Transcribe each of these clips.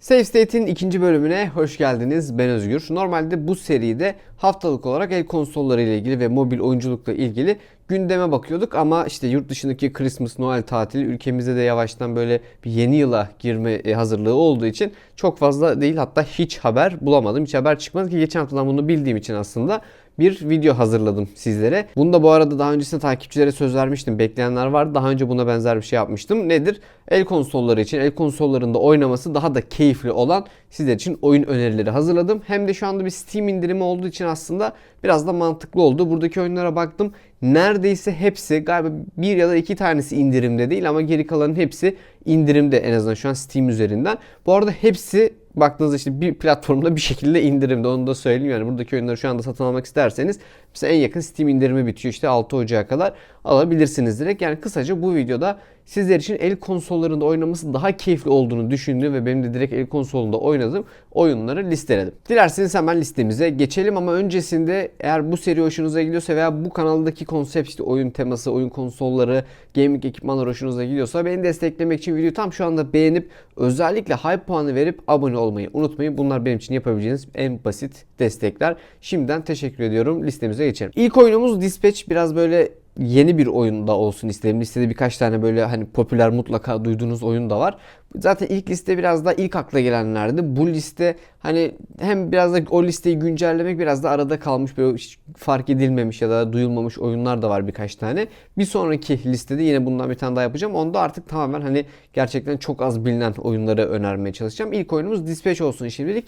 Safe State'in ikinci bölümüne hoş geldiniz. Ben Özgür. Normalde bu seride haftalık olarak el konsolları ile ilgili ve mobil oyunculukla ilgili gündeme bakıyorduk ama işte yurt dışındaki Christmas, Noel tatili ülkemize de yavaştan böyle bir yeni yıla girme e, hazırlığı olduğu için çok fazla değil hatta hiç haber bulamadım. Hiç haber çıkmadı ki geçen haftadan bunu bildiğim için aslında bir video hazırladım sizlere. Bunu da bu arada daha öncesinde takipçilere söz vermiştim. Bekleyenler vardı. Daha önce buna benzer bir şey yapmıştım. Nedir? El konsolları için, el konsollarında oynaması daha da keyifli olan sizler için oyun önerileri hazırladım. Hem de şu anda bir Steam indirimi olduğu için aslında biraz da mantıklı oldu. Buradaki oyunlara baktım. Neredeyse hepsi galiba bir ya da iki tanesi indirimde değil ama geri kalanın hepsi indirimde en azından şu an Steam üzerinden. Bu arada hepsi baktığınızda işte bir platformda bir şekilde indirimde onu da söyleyeyim yani buradaki oyunları şu anda satın almak isterseniz mesela en yakın Steam indirimi bitiyor işte 6 Ocağı kadar alabilirsiniz direkt. Yani kısaca bu videoda sizler için el konsollarında oynaması daha keyifli olduğunu düşündüğüm ve benim de direkt el konsolunda oynadığım oyunları listeledim. Dilerseniz hemen listemize geçelim ama öncesinde eğer bu seri hoşunuza gidiyorsa veya bu kanaldaki konsept işte oyun teması, oyun konsolları, gaming ekipmanlar hoşunuza gidiyorsa beni desteklemek için videoyu tam şu anda beğenip özellikle hype puanı verip abone olmayı unutmayın. Bunlar benim için yapabileceğiniz en basit destekler. Şimdiden teşekkür ediyorum. Listemize geçelim. İlk oyunumuz Dispatch. Biraz böyle yeni bir oyunda olsun istedim. Listede birkaç tane böyle hani popüler mutlaka duyduğunuz oyun da var. Zaten ilk liste biraz da ilk akla gelenlerdi. Bu liste hani hem biraz da o listeyi güncellemek biraz da arada kalmış böyle hiç fark edilmemiş ya da duyulmamış oyunlar da var birkaç tane. Bir sonraki listede yine bundan bir tane daha yapacağım. Onda artık tamamen hani gerçekten çok az bilinen oyunları önermeye çalışacağım. İlk oyunumuz Dispatch olsun şimdilik.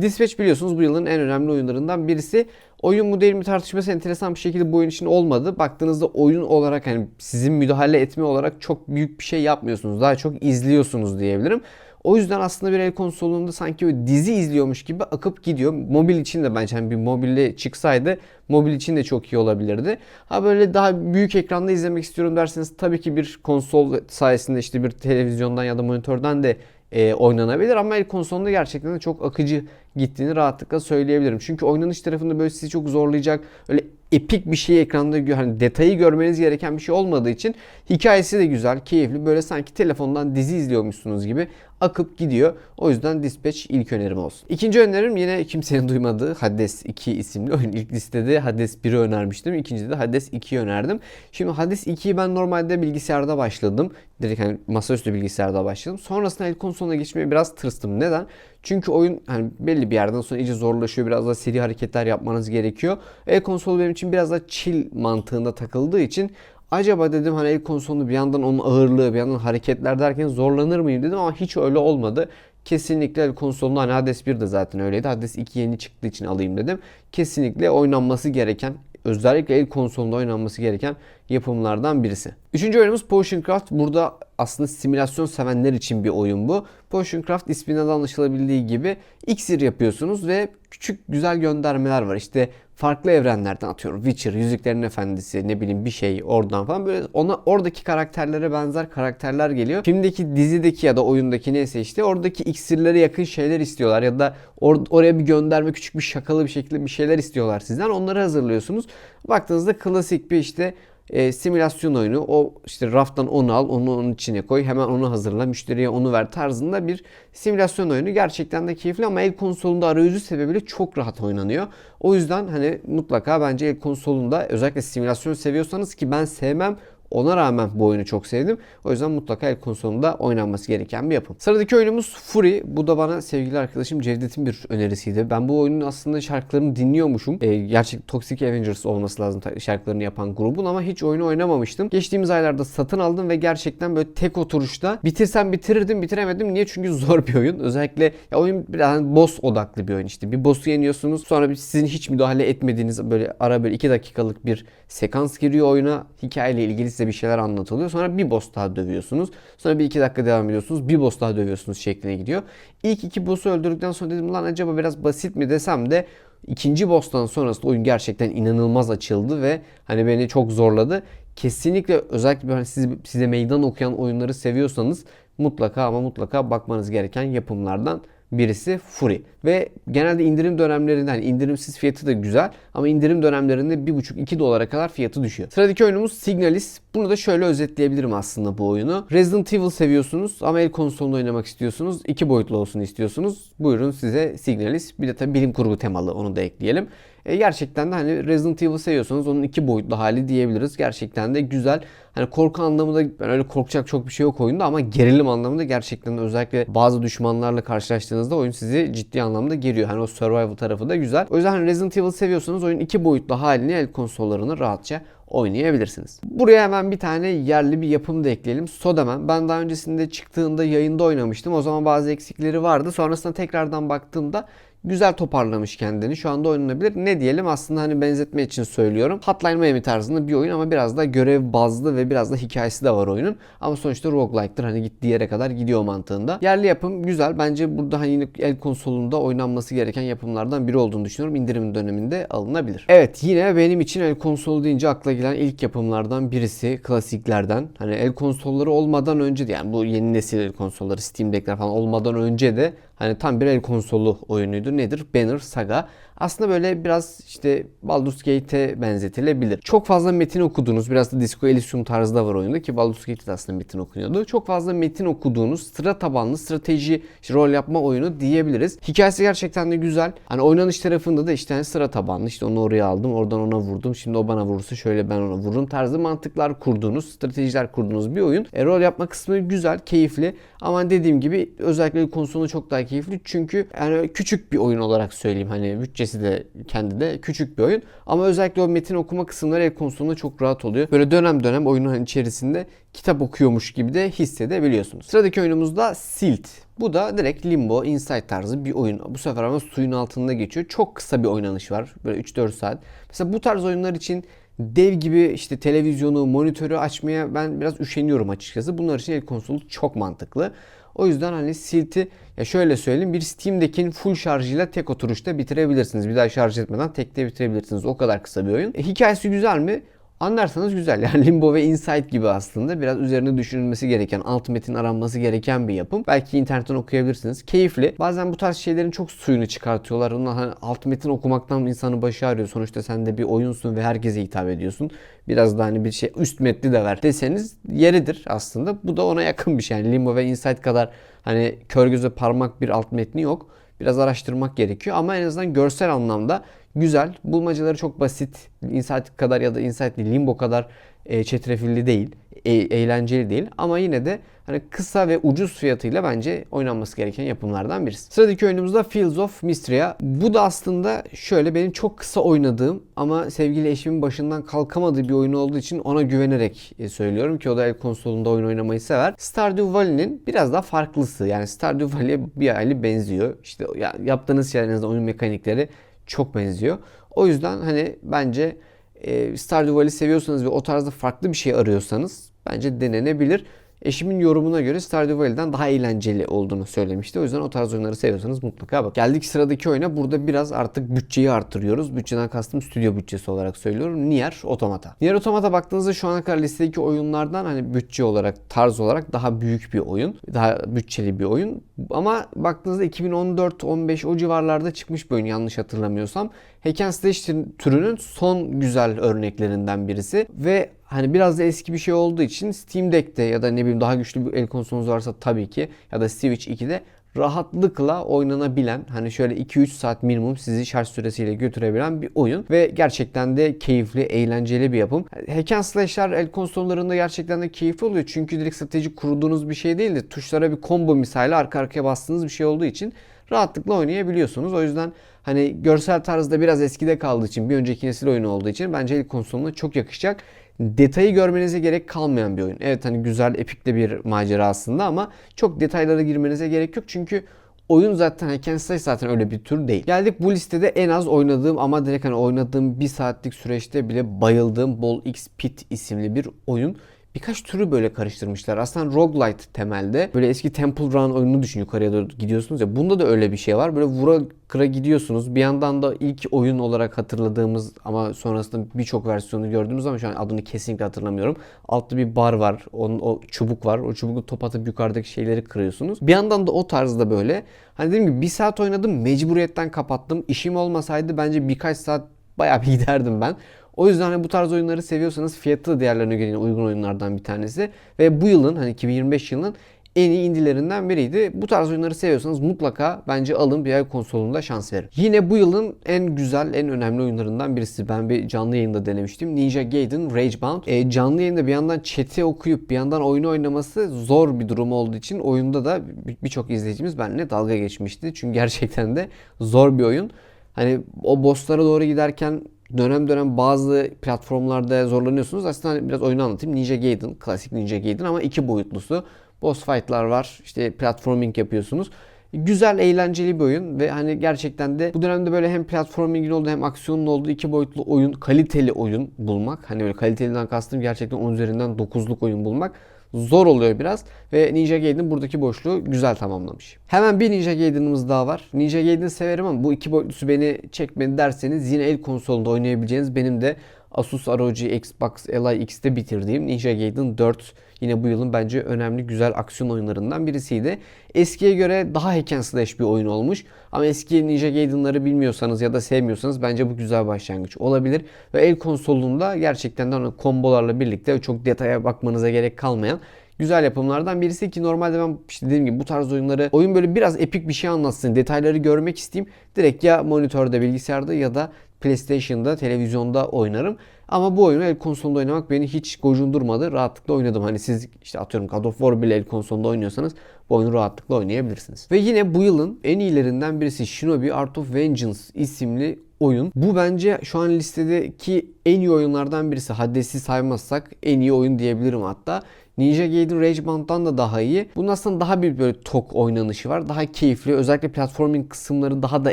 Dispatch biliyorsunuz bu yılın en önemli oyunlarından birisi. Oyun mu değil mi tartışması enteresan bir şekilde bu oyun için olmadı. Baktığınızda oyun olarak hani sizin müdahale etme olarak çok büyük bir şey yapmıyorsunuz. Daha çok izliyorsunuz diyebilirim. O yüzden aslında bir el konsolunda sanki bir dizi izliyormuş gibi akıp gidiyor. Mobil için de bence hani bir mobilde çıksaydı mobil için de çok iyi olabilirdi. Ha böyle daha büyük ekranda izlemek istiyorum derseniz tabii ki bir konsol sayesinde işte bir televizyondan ya da monitörden de e, oynanabilir ama el konsolunda gerçekten de çok akıcı gittiğini rahatlıkla söyleyebilirim. Çünkü oynanış tarafında böyle sizi çok zorlayacak öyle epik bir şey ekranda hani detayı görmeniz gereken bir şey olmadığı için hikayesi de güzel, keyifli. Böyle sanki telefondan dizi izliyormuşsunuz gibi akıp gidiyor. O yüzden Dispatch ilk önerim olsun. İkinci önerim yine kimsenin duymadığı Hades 2 isimli oyun. İlk listede Hades 1'i önermiştim. İkincide de Hades 2'yi önerdim. Şimdi Hades 2'yi ben normalde bilgisayarda başladım. Direkt hani masaüstü bilgisayarda başladım. Sonrasında el konsoluna geçmeye biraz tırstım. Neden? Çünkü oyun hani belli bir yerden sonra iyice zorlaşıyor. Biraz da seri hareketler yapmanız gerekiyor. El konsolu benim için biraz da chill mantığında takıldığı için acaba dedim hani el konsolunu bir yandan onun ağırlığı bir yandan hareketler derken zorlanır mıyım dedim ama hiç öyle olmadı. Kesinlikle el konsolunda hani Hades 1 de zaten öyleydi. Hades 2 yeni çıktığı için alayım dedim. Kesinlikle oynanması gereken özellikle el konsolunda oynanması gereken yapımlardan birisi. Üçüncü oyunumuz Potion Craft. Burada aslında simülasyon sevenler için bir oyun bu. Potion Craft isminden de anlaşılabildiği gibi iksir yapıyorsunuz ve küçük güzel göndermeler var. İşte farklı evrenlerden atıyorum. Witcher, Yüzüklerin Efendisi, ne bileyim bir şey oradan falan böyle ona oradaki karakterlere benzer karakterler geliyor. Filmdeki, dizideki ya da oyundaki neyse işte oradaki iksirlere yakın şeyler istiyorlar ya da or- oraya bir gönderme küçük bir şakalı bir şekilde bir şeyler istiyorlar sizden. Onları hazırlıyorsunuz. Baktığınızda klasik bir işte e, simülasyon oyunu. O işte raftan onu al, onu onun içine koy, hemen onu hazırla, müşteriye onu ver tarzında bir simülasyon oyunu. Gerçekten de keyifli ama el konsolunda arayüzü sebebiyle çok rahat oynanıyor. O yüzden hani mutlaka bence el konsolunda özellikle simülasyon seviyorsanız ki ben sevmem ona rağmen bu oyunu çok sevdim. O yüzden mutlaka el konsolunda oynanması gereken bir yapım. Sıradaki oyunumuz Fury. Bu da bana sevgili arkadaşım Cevdet'in bir önerisiydi. Ben bu oyunun aslında şarkılarını dinliyormuşum. E, gerçek Toxic Avengers olması lazım şarkılarını yapan grubun ama hiç oyunu oynamamıştım. Geçtiğimiz aylarda satın aldım ve gerçekten böyle tek oturuşta bitirsem bitirirdim bitiremedim. Niye? Çünkü zor bir oyun. Özellikle ya oyun biraz boss odaklı bir oyun işte. Bir boss'u yeniyorsunuz. Sonra sizin hiç müdahale etmediğiniz böyle ara böyle 2 dakikalık bir sekans giriyor oyuna. Hikayeyle ilgili size bir şeyler anlatılıyor. Sonra bir boss daha dövüyorsunuz. Sonra bir iki dakika devam ediyorsunuz. Bir boss daha dövüyorsunuz şekline gidiyor. İlk iki boss'u öldürdükten sonra dedim lan acaba biraz basit mi desem de ikinci boss'tan sonrasında oyun gerçekten inanılmaz açıldı ve hani beni çok zorladı. Kesinlikle özellikle hani siz, size meydan okuyan oyunları seviyorsanız mutlaka ama mutlaka bakmanız gereken yapımlardan birisi Fury. Ve genelde indirim dönemlerinde hani indirimsiz fiyatı da güzel ama indirim dönemlerinde 1,5-2 dolara kadar fiyatı düşüyor. Sıradaki oyunumuz Signalis. Bunu da şöyle özetleyebilirim aslında bu oyunu. Resident Evil seviyorsunuz ama el konsolunda oynamak istiyorsunuz. iki boyutlu olsun istiyorsunuz. Buyurun size Signalis. Bir de tabii bilim kurgu temalı onu da ekleyelim. E, gerçekten de hani Resident Evil seviyorsanız onun iki boyutlu hali diyebiliriz. Gerçekten de güzel. Hani korku anlamında ben öyle korkacak çok bir şey yok oyunda ama gerilim anlamında gerçekten özellikle bazı düşmanlarla karşılaştığınızda oyun sizi ciddi anlamda geriyor. Hani o survival tarafı da güzel. O yüzden hani Resident Evil seviyorsanız oyun iki boyutlu halini el konsollarını rahatça oynayabilirsiniz. Buraya hemen bir tane yerli bir yapım da ekleyelim. Sodaman. Ben daha öncesinde çıktığında yayında oynamıştım. O zaman bazı eksikleri vardı. Sonrasında tekrardan baktığımda güzel toparlamış kendini. Şu anda oynanabilir. Ne diyelim aslında hani benzetme için söylüyorum. Hotline Miami tarzında bir oyun ama biraz da görev bazlı ve biraz da hikayesi de var oyunun. Ama sonuçta roguelike'tır. Hani gittiği yere kadar gidiyor mantığında. Yerli yapım güzel. Bence burada hani yine el konsolunda oynanması gereken yapımlardan biri olduğunu düşünüyorum. İndirim döneminde alınabilir. Evet yine benim için el konsolu deyince akla gelen ilk yapımlardan birisi klasiklerden. Hani el konsolları olmadan önce de yani bu yeni nesil el konsolları Steam Deck'ler falan olmadan önce de Hani tam bir el konsolu oyunuydu. Nedir? Banner Saga. Aslında böyle biraz işte Baldur's Gate'e benzetilebilir. Çok fazla metin okuduğunuz, biraz da Disco Elysium tarzı var oyunda ki Baldur's Gate'de aslında metin okunuyordu. Çok fazla metin okuduğunuz, sıra tabanlı, strateji, işte rol yapma oyunu diyebiliriz. Hikayesi gerçekten de güzel. Hani oynanış tarafında da işte hani sıra tabanlı, işte onu oraya aldım, oradan ona vurdum, şimdi o bana vurursa şöyle ben ona vururum tarzı mantıklar kurduğunuz, stratejiler kurduğunuz bir oyun. E, rol yapma kısmı güzel, keyifli ama dediğim gibi özellikle konsolunu çok daha keyifli çünkü yani küçük bir oyun olarak söyleyeyim hani bütçesi de kendi de küçük bir oyun ama özellikle o metin okuma kısımları el konsolunda çok rahat oluyor. Böyle dönem dönem oyunun içerisinde kitap okuyormuş gibi de hissedebiliyorsunuz. Sıradaki oyunumuz da Silt. Bu da direkt Limbo, Inside tarzı bir oyun. Bu sefer ama suyun altında geçiyor. Çok kısa bir oynanış var. Böyle 3-4 saat. Mesela bu tarz oyunlar için dev gibi işte televizyonu, monitörü açmaya ben biraz üşeniyorum açıkçası. Bunlar için el konsolu çok mantıklı. O yüzden hani Silt'i ya şöyle söyleyeyim bir Steam Deck'in full şarjıyla tek oturuşta bitirebilirsiniz. Bir daha şarj etmeden tekte bitirebilirsiniz. O kadar kısa bir oyun. E, hikayesi güzel mi? Anlarsanız güzel. Yani Limbo ve Inside gibi aslında biraz üzerine düşünülmesi gereken, alt metin aranması gereken bir yapım. Belki internetten okuyabilirsiniz. Keyifli. Bazen bu tarz şeylerin çok suyunu çıkartıyorlar. Ondan hani alt metin okumaktan insanın başı ağrıyor. Sonuçta sen de bir oyunsun ve herkese hitap ediyorsun. Biraz da hani bir şey üst metni de ver deseniz yeridir aslında. Bu da ona yakın bir şey. Yani Limbo ve Inside kadar hani kör göze parmak bir alt metni yok. Biraz araştırmak gerekiyor ama en azından görsel anlamda güzel. Bulmacaları çok basit. Insight kadar ya da Insight değil, Limbo kadar e, çetrefilli değil. E, eğlenceli değil ama yine de hani kısa ve ucuz fiyatıyla bence oynanması gereken yapımlardan birisi. Sıradaki oyunumuz da Fields of Mistria. Bu da aslında şöyle benim çok kısa oynadığım ama sevgili eşimin başından kalkamadığı bir oyun olduğu için ona güvenerek e, söylüyorum ki o da el konsolunda oyun oynamayı sever. Stardew Valley'nin biraz daha farklısı. Yani Stardew Valley'e bir aile benziyor. İşte yaptığınız şeylerinizde oyun mekanikleri çok benziyor. O yüzden hani bence e, Stardew Valley seviyorsanız ve o tarzda farklı bir şey arıyorsanız bence denenebilir. Eşimin yorumuna göre Stardew Valley'den daha eğlenceli olduğunu söylemişti. O yüzden o tarz oyunları seviyorsanız mutlaka bak. Geldik sıradaki oyuna. Burada biraz artık bütçeyi artırıyoruz. Bütçeden kastım stüdyo bütçesi olarak söylüyorum. Nier Automata. Nier Automata baktığınızda şu ana kadar listedeki oyunlardan hani bütçe olarak, tarz olarak daha büyük bir oyun. Daha bütçeli bir oyun. Ama baktığınızda 2014-15 o civarlarda çıkmış bir oyun yanlış hatırlamıyorsam. Hack and Slash türünün son güzel örneklerinden birisi. Ve hani biraz da eski bir şey olduğu için Steam Deck'te ya da ne bileyim daha güçlü bir el konsolunuz varsa tabii ki ya da Switch 2'de rahatlıkla oynanabilen hani şöyle 2-3 saat minimum sizi şarj süresiyle götürebilen bir oyun ve gerçekten de keyifli, eğlenceli bir yapım. Hack and Slash'lar el konsollarında gerçekten de keyifli oluyor çünkü direkt strateji kurduğunuz bir şey değil de tuşlara bir combo misali arka arkaya bastığınız bir şey olduğu için rahatlıkla oynayabiliyorsunuz. O yüzden hani görsel tarzda biraz eskide kaldığı için bir önceki nesil oyunu olduğu için bence el konsoluna çok yakışacak detayı görmenize gerek kalmayan bir oyun. Evet hani güzel, epikli bir macera aslında ama çok detaylara girmenize gerek yok. Çünkü oyun zaten and slash zaten öyle bir tür değil. Geldik bu listede en az oynadığım ama direkt hani oynadığım bir saatlik süreçte bile bayıldığım Ball X Pit isimli bir oyun birkaç türü böyle karıştırmışlar. Aslında roguelite temelde. Böyle eski Temple Run oyununu düşün yukarıya doğru gidiyorsunuz ya. Bunda da öyle bir şey var. Böyle vura kıra gidiyorsunuz. Bir yandan da ilk oyun olarak hatırladığımız ama sonrasında birçok versiyonu gördüğümüz ama şu an adını kesinlikle hatırlamıyorum. Altta bir bar var. Onun o çubuk var. O çubuğu top atıp yukarıdaki şeyleri kırıyorsunuz. Bir yandan da o tarzda böyle. Hani dediğim gibi bir saat oynadım. Mecburiyetten kapattım. İşim olmasaydı bence birkaç saat bayağı bir giderdim ben. O yüzden hani bu tarz oyunları seviyorsanız fiyatı da diğerlerine göre uygun oyunlardan bir tanesi. Ve bu yılın hani 2025 yılının en iyi indilerinden biriydi. Bu tarz oyunları seviyorsanız mutlaka bence alın bir ay konsolunda şans verin. Yine bu yılın en güzel, en önemli oyunlarından birisi. Ben bir canlı yayında denemiştim. Ninja Gaiden Rage Bound. E, canlı yayında bir yandan chat'i okuyup bir yandan oyunu oynaması zor bir durum olduğu için oyunda da bir- birçok izleyicimiz benimle dalga geçmişti. Çünkü gerçekten de zor bir oyun. Hani o bosslara doğru giderken dönem dönem bazı platformlarda zorlanıyorsunuz. Aslında hani biraz oyunu anlatayım. Ninja Gaiden, klasik Ninja Gaiden ama iki boyutlusu. Boss fight'lar var. İşte platforming yapıyorsunuz. Güzel, eğlenceli bir oyun ve hani gerçekten de bu dönemde böyle hem platformingin olduğu hem aksiyonun olduğu iki boyutlu oyun, kaliteli oyun bulmak. Hani böyle kaliteliden kastım gerçekten 10 üzerinden 9'luk oyun bulmak zor oluyor biraz ve Ninja Gaiden buradaki boşluğu güzel tamamlamış. Hemen bir Ninja Gaiden'ımız daha var. Ninja Gaiden severim ama bu iki boyutlusu beni çekmedi derseniz yine el konsolunda oynayabileceğiniz benim de Asus ROG Xbox Li X'te bitirdiğim Ninja Gaiden 4 yine bu yılın bence önemli güzel aksiyon oyunlarından birisiydi. Eskiye göre daha hack and slash bir oyun olmuş. Ama eski Ninja Gaiden'ları bilmiyorsanız ya da sevmiyorsanız bence bu güzel başlangıç olabilir. Ve el konsolunda gerçekten de hani kombolarla birlikte çok detaya bakmanıza gerek kalmayan güzel yapımlardan birisi ki normalde ben işte dediğim gibi bu tarz oyunları oyun böyle biraz epik bir şey anlatsın detayları görmek isteyeyim direkt ya monitörde bilgisayarda ya da PlayStation'da televizyonda oynarım. Ama bu oyunu el konsolunda oynamak beni hiç gocundurmadı. Rahatlıkla oynadım. Hani siz işte atıyorum God of War bile el konsolunda oynuyorsanız bu oyunu rahatlıkla oynayabilirsiniz. Ve yine bu yılın en iyilerinden birisi Shinobi Art of Vengeance isimli oyun. Bu bence şu an listedeki en iyi oyunlardan birisi. Hades'i saymazsak en iyi oyun diyebilirim hatta. Ninja Gaiden Rage Bound'dan da daha iyi. Bunun aslında daha bir böyle tok oynanışı var. Daha keyifli. Özellikle platforming kısımları daha da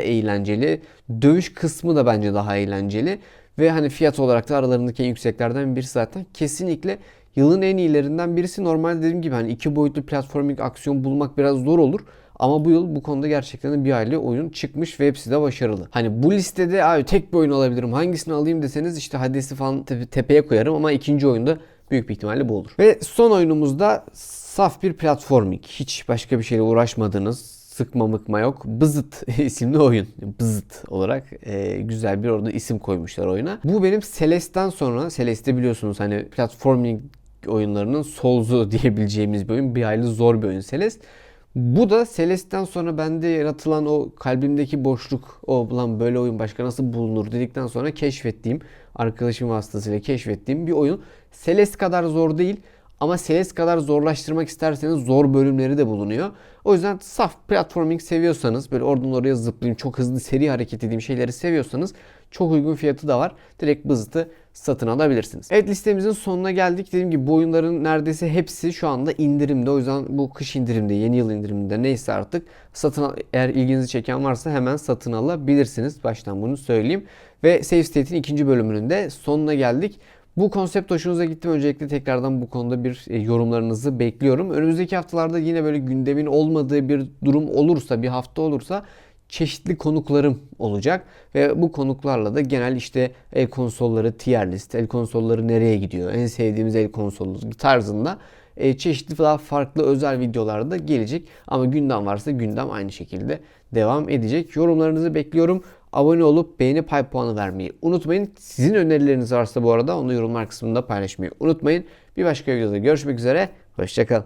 eğlenceli. Dövüş kısmı da bence daha eğlenceli. Ve hani fiyat olarak da aralarındaki en yükseklerden birisi zaten. Kesinlikle yılın en iyilerinden birisi. Normalde dediğim gibi hani iki boyutlu platforming aksiyon bulmak biraz zor olur. Ama bu yıl bu konuda gerçekten bir aile oyun çıkmış ve hepsi de başarılı. Hani bu listede abi tek bir oyun alabilirim hangisini alayım deseniz işte Hades'i falan tepe- tepeye koyarım ama ikinci oyunda büyük bir ihtimalle bu olur. Ve son oyunumuzda saf bir platforming. Hiç başka bir şeyle uğraşmadığınız sıkma mıkma yok. Bızıt isimli oyun. Bızıt olarak e, güzel bir orada isim koymuşlar oyuna. Bu benim Celeste'den sonra Celeste biliyorsunuz hani platforming oyunlarının solzu diyebileceğimiz bir oyun. Bir hayli zor bir oyun Celeste. Bu da Celeste'den sonra bende yaratılan o kalbimdeki boşluk, o lan böyle oyun başka nasıl bulunur dedikten sonra keşfettiğim, arkadaşım vasıtasıyla keşfettiğim bir oyun. Celeste kadar zor değil ama Celeste kadar zorlaştırmak isterseniz zor bölümleri de bulunuyor. O yüzden saf platforming seviyorsanız, böyle oradan oraya zıplayayım, çok hızlı seri hareket edeyim şeyleri seviyorsanız çok uygun fiyatı da var. Direkt Bızıt'ı satın alabilirsiniz. Evet listemizin sonuna geldik. Dediğim gibi bu oyunların neredeyse hepsi şu anda indirimde. O yüzden bu kış indirimde, yeni yıl indiriminde neyse artık satın al- eğer ilginizi çeken varsa hemen satın alabilirsiniz. Baştan bunu söyleyeyim. Ve Save State'in ikinci bölümünün de sonuna geldik. Bu konsept hoşunuza gitti mi? Öncelikle tekrardan bu konuda bir e, yorumlarınızı bekliyorum. Önümüzdeki haftalarda yine böyle gündemin olmadığı bir durum olursa, bir hafta olursa çeşitli konuklarım olacak ve bu konuklarla da genel işte el konsolları tier list, el konsolları nereye gidiyor, en sevdiğimiz el konsolu tarzında e, çeşitli daha farklı özel videolar da gelecek. Ama gündem varsa gündem aynı şekilde devam edecek. Yorumlarınızı bekliyorum. Abone olup beğeni pay puanı vermeyi unutmayın. Sizin önerileriniz varsa bu arada onu yorumlar kısmında paylaşmayı unutmayın. Bir başka videoda görüşmek üzere. Hoşçakalın.